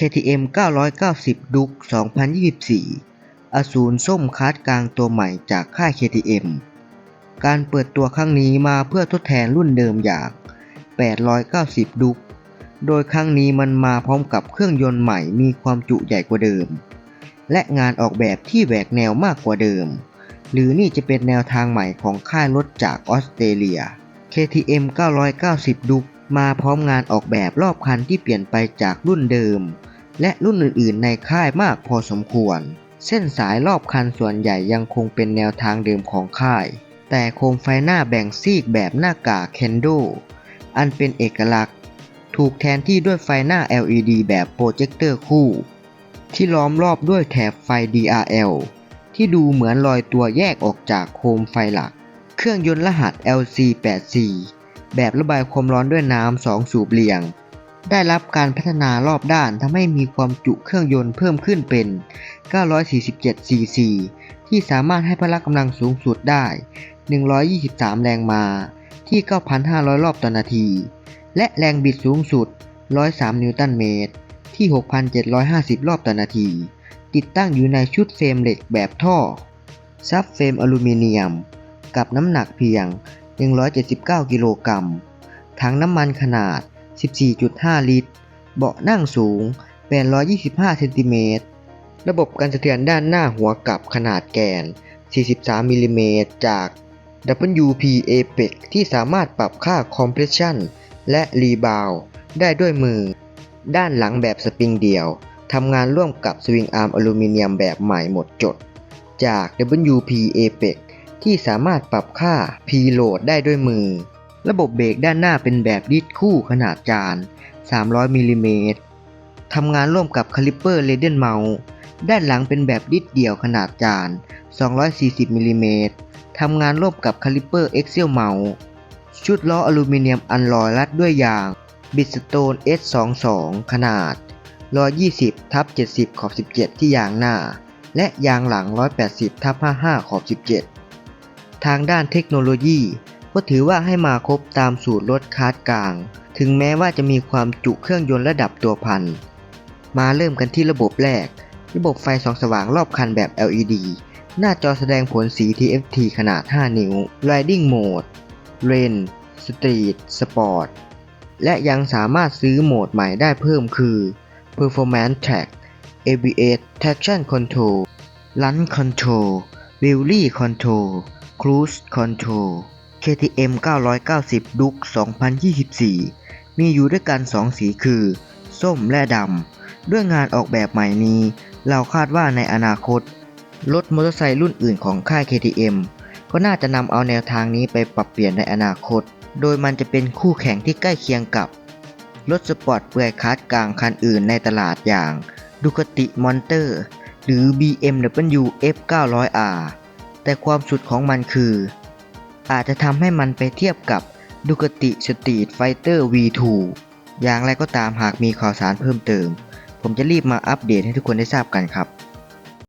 KTM 990 ดุก2024 อสูรส้มคาร์ดกลางตัวใหม่จากค่าย KTM การเปิดตัวครั้งนี้มาเพื่อทดแทนรุ่นเดิมอย่าง 890 ดุก โดยครั้งนี้มันมาพร้อมกับเครื่องยนต์ใหม่มีความจุใหญ่กว่าเดิม และงานออกแบบที่แหวกแนวมากกว่าเดิม หรือนี่จะเป็นแนวทางใหม่ของค่ายรถจากออสเตรเลีย KTM 990 ดุกมาพร้อมงานออกแบบรอบคันที่เปลี่ยนไปจากรุ่นเดิม และรุ่นอื่นๆ ในค่ายมากพอสมควร เส้นสายรอบคันส่วนใหญ่ยังคงเป็นแนวทางเดิมของค่าย แต่โคมไฟหน้าแบ่งซีกแบบหน้ากากเคนโด อันเป็นเอกลักษณ์ ถูกแทนที่ด้วยไฟหน้า LED แบบโปรเจคเตอร์คู่ ที่ล้อมรอบด้วยแถบไฟ DRL ที่ดูเหมือนลอยตัวแยกออกจากโคมไฟหลัก เครื่องยนต์รหัส LC84 แบบระบายความร้อนด้วยน้ำ2สูบเรียง ได้รับการพัฒนารอบด้านทำให้มีความจุเครื่องยนต์เพิ่มขึ้นเป็น 947 cc ที่สามารถให้พละกำลังสูงสุดได้ 123 แรงม้าที่ 9,500 รอบต่อนาที และแรงบิดสูงสุด 103 นิวตันเมตร ที่ 6,750 รอบต่อนาที ติดตั้งอยู่ในชุดเฟรมเหล็กแบบท่อ ซับเฟรมอลูมิเนียม กับน้ำหนักเพียง 179 กิโลกรัม ถังน้ำมันขนาด 14.5 ลิตร เบาะนั่งสูง 825 เซนติเมตร ระบบการสะเทือนด้านหน้าหัวกลับขนาดแกน 43 มิลลิเมตรจาก WP Apex ที่สามารถปรับค่า Compression และ Rebound ได้ด้วยมือ ด้านหลังแบบสปริงเดี่ยวทำงานร่วมกับสวิงอาร์มอลูมิเนียมแบบใหม่หมดจด จาก WP Apex ที่สามารถปรับค่า P-Load ได้ด้วยมือ ระบบเบรกด้านหน้าเป็นแบบดิสคู่ขนาดจาน 300มิลลิเมตรทำงานร่วมกับคาลิปเปอร์เรเดนเมาส์ด้านหลังเป็นแบบดิสเดี่ยวขนาดจาน 240มิลลิเมตรทำงานร่วมกับคาลิปเปอร์เอ็กเซลเมาส์ชุดล้ออลูมิเนียมอันลอยรัดด้วยยางบิสโตน S22 ขนาด 120ทับ70 ขอบ 17 ที่ยางหน้า และยางหลัง 180ทับ55 ขอบ 17 ทางด้านเทคโนโลยี ก็ถือว่าให้มาครบตามสูตรรถคาร์ดกลาง ถึงแม้ว่าจะมีความจุเครื่องยนต์ระดับตัวพัน มาเริ่มกันที่ระบบแรก ระบบไฟส่องสว่างรอบคันแบบ LED หน้าจอแสดงผลสี TFT ขนาด 5 นิ้ว Riding Mode Rain Street Sport และยังสามารถซื้อโหมดใหม่ได้เพิ่มคือ Performance Track ABS Traction Control Run Control Wheelie Control Cruise Control KTM 990 Duke 2024 มีอยู่ด้วยกัน 2 สีคือ ส้มและดำ ด้วยงานออกแบบใหม่นี้ เราคาดว่าในอนาคต รถมอเตอร์ไซค์รุ่นอื่นของค่าย KTM ก็น่าจะนำเอาแนวทางนี้ไปปรับเปลี่ยนในอนาคต โดยมันจะเป็นคู่แข่งที่ใกล้เคียงกับ รถสปอร์ตเปลือยคาร์ดกลางคันอื่นในตลาดอย่าง Ducati Monster หรือ BMW F900R แต่ความสุดของมันคือ อาจจะทำให้มันไปเทียบกับดูกติสตีดไฟเตอร์ V2 อย่างไรก็ตามหากมีข่าวสารเพิ่มเติม ผมจะรีบมาอัปเดตให้ทุกคนได้ทราบกันครับ